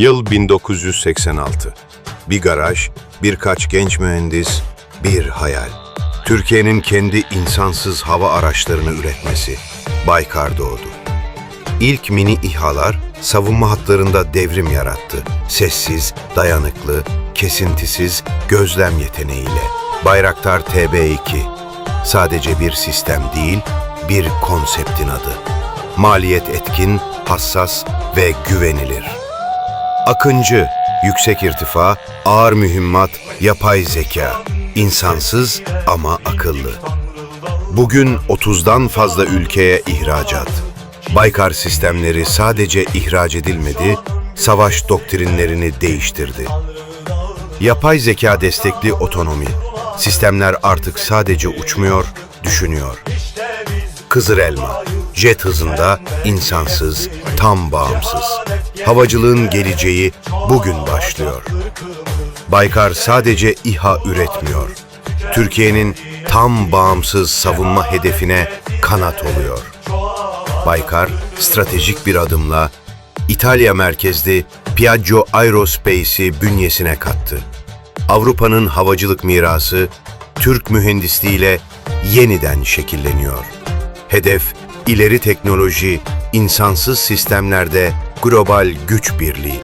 Yıl 1986. Bir garaj, birkaç genç mühendis, bir hayal. Türkiye'nin kendi insansız hava araçlarını üretmesi. Baykar doğdu. İlk mini İHA'lar savunma hatlarında devrim yarattı. Sessiz, dayanıklı, kesintisiz gözlem yeteneğiyle. Bayraktar TB2 sadece bir sistem değil, bir konseptin adı. Maliyet etkin, hassas ve güvenilir. Akıncı, yüksek irtifa, ağır mühimmat, yapay zeka. İnsansız ama akıllı. Bugün 30'dan fazla ülkeye ihracat. Baykar sistemleri sadece ihraç edilmedi, savaş doktrinlerini değiştirdi. Yapay zeka destekli otonomi. Sistemler artık sadece uçmuyor, düşünüyor. Kızır elma. Jet hızında, insansız, tam bağımsız. Havacılığın geleceği bugün başlıyor. Baykar sadece İHA üretmiyor. Türkiye'nin tam bağımsız savunma hedefine kanat oluyor. Baykar stratejik bir adımla İtalya merkezli Piaggio Aerospace'i bünyesine kattı. Avrupa'nın havacılık mirası Türk mühendisliğiyle yeniden şekilleniyor. Hedef ileri teknoloji, insansız sistemlerde global güç birliği.